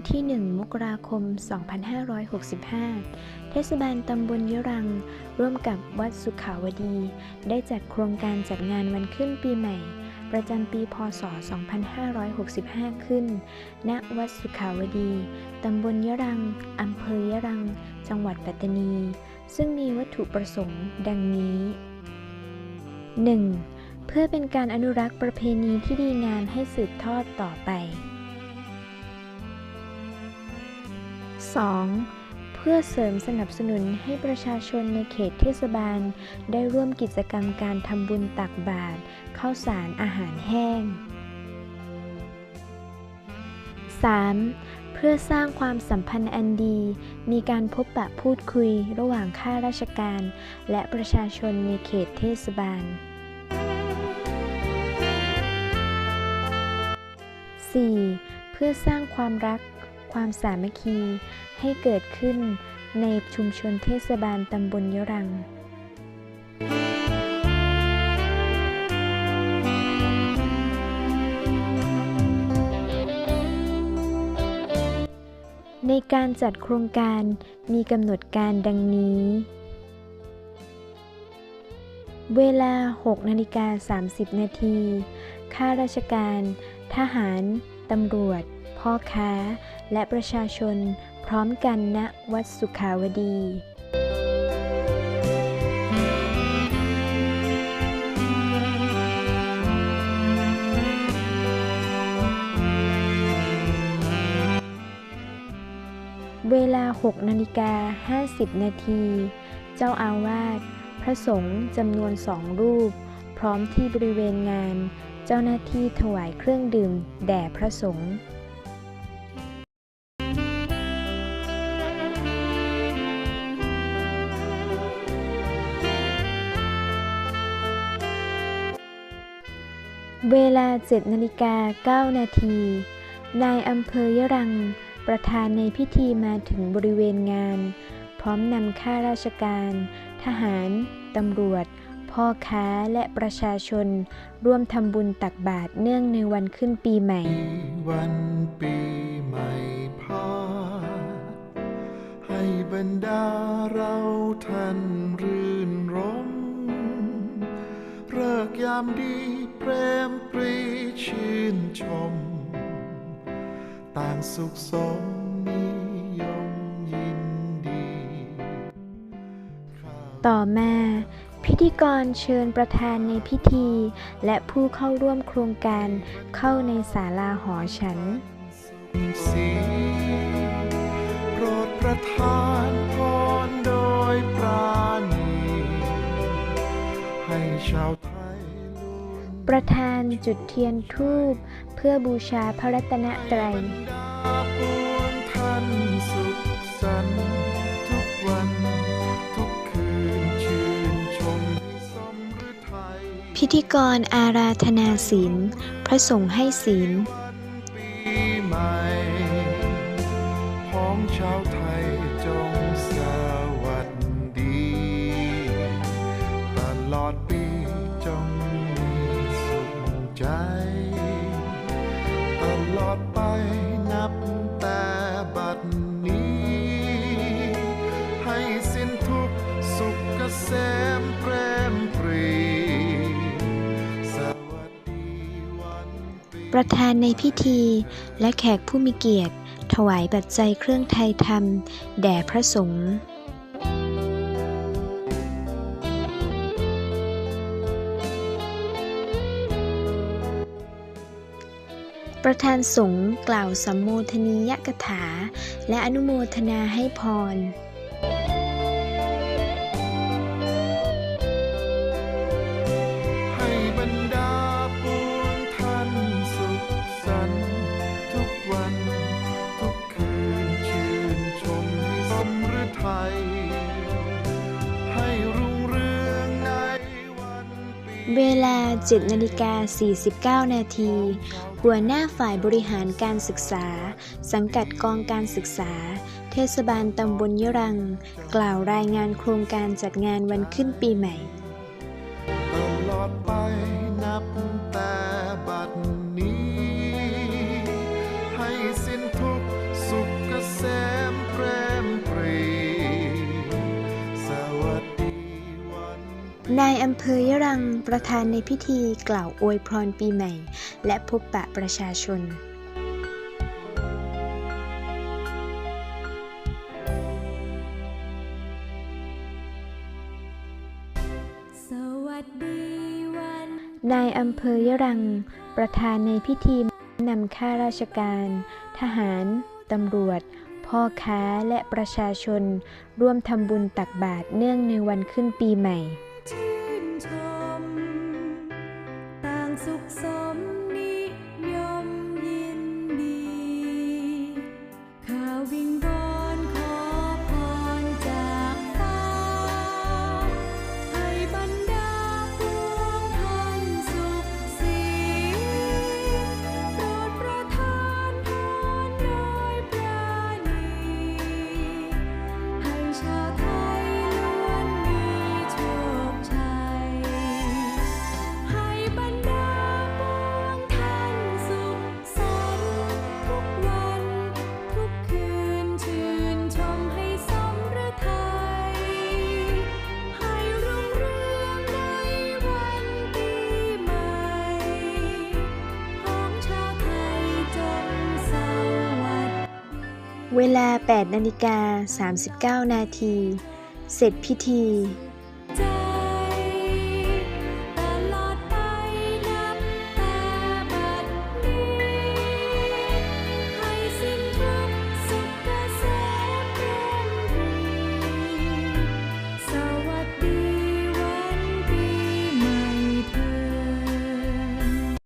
ันที่ 1 มกราคม 2565 เทศบาลตำบลยรัง ร่วมกับวัดสุขาวดี ได้จัดโครงการจัดงานวันขึ้นปีใหม่ ประจำปีพศ 2565 ขึ้น ณ วัดสุขาวดี ตำบลยรัง อำเภอยรัง จังหวัดปัตตานี ซึ่งมีวัตถุประสงค์ดังนี้ 1. เพื่อเป็นการอนุรักษ์ประเพณีที่ดีงามให้สืบทอดต่อไป 2. เพื่อเสริมสนับสนุนให้ประชาชนในเขตเทศบาล ได้ร่วมกิจกรรมการทำบุญตักบาตรข้าวสารอาหารแห้ง 3. เพื่อสร้างความสัมพันธ์อันดี มีการพบปะพูดคุยระหว่างข้าราชการ และประชาชนในเขตเทศบาล 4. เพื่อสร้างความรัก ความสามัคคีให้เกิดขึ้นในชุมชนเทศบาลตำบลยรังในการจัดโครงการมีกำหนดการดังนี้ เวลา 6 นาฬิกา 30 นาที ข้าราชการ ทหาร ตำรวจ พ่อค้า และประชาชนพร้อมกันณวัดสุขาวดีเวลา 6 นาฬิกา 50 นาที เจ้าอาวาส พระสงฆ์จำนวนสองรูป พร้อมที่บริเวณงาน เจ้าหน้าที่ถวายเครื่องดื่ม แด่พระสงฆ์ เวลา7นาฬิกา9นาทีนายอำเภอยะรัง ประธานในพิธีมาถึงบริเวณงาน พร้อมนำข้าราชการ ทหาร ตำรวจ พ่อค้าและประชาชน ร่วมทำบุญตักบาตรเนื่องในวันขึ้นปีใหม่ วันปีใหม่พาให้บรรดาเราท่านรื่นรมเลิกยามดีเปรม สุขสมนิยมยินดี ต่อมาพิธีกรเชิญประธานในพิธี และผู้เข้าร่วมโครงการเข้าในศาลาหอฉันสีโปรดประทานพรโดยปราณีให้ชาวไทยล้วนประธานจุดเทียนธูปเพื่อบูชาพระรัตนตรัย สันต์ทุกวัน ทุกคืนชื่นชมให้สมฤทัยพิธีกรอาราธนาศีล พระสงฆ์ให้ศีลปีใหม่พ้องชาวไทยจงสวัสดี ตลอดปีจงมีสุขใจ ประธานในพิธี และแขกผู้มีเกียรติ ถวายปัจจัยเครื่องไทยธรรม แด่พระสงฆ์ประธานสงฆ์กล่าวสัมโมทนียกถา และอนุโมทนาให้พร เวลา 7นาฬิกา49 นาที หัวหน้าฝ่ายบริหารการศึกษา สังกัดกองการศึกษา เทศบาลตำบลยรัง กล่าวรายงานโครงการจัดงานวันขึ้นปีใหม่ นายอำเภอยะรังประธานในพิธีกล่าวอวยพรปีใหม่ และพบปะประชาชนสวัสดีวันนายอำเภอยะรัง ประธานในพิธีนำข้าราชการ ทหาร ตำรวจ พ่อค้าและประชาชน ร่วมทำบุญตักบาตรเนื่องในวันขึ้นปีใหม่ ชื่ เวลา8นาฬิกา39 นาที เสร็จพิธี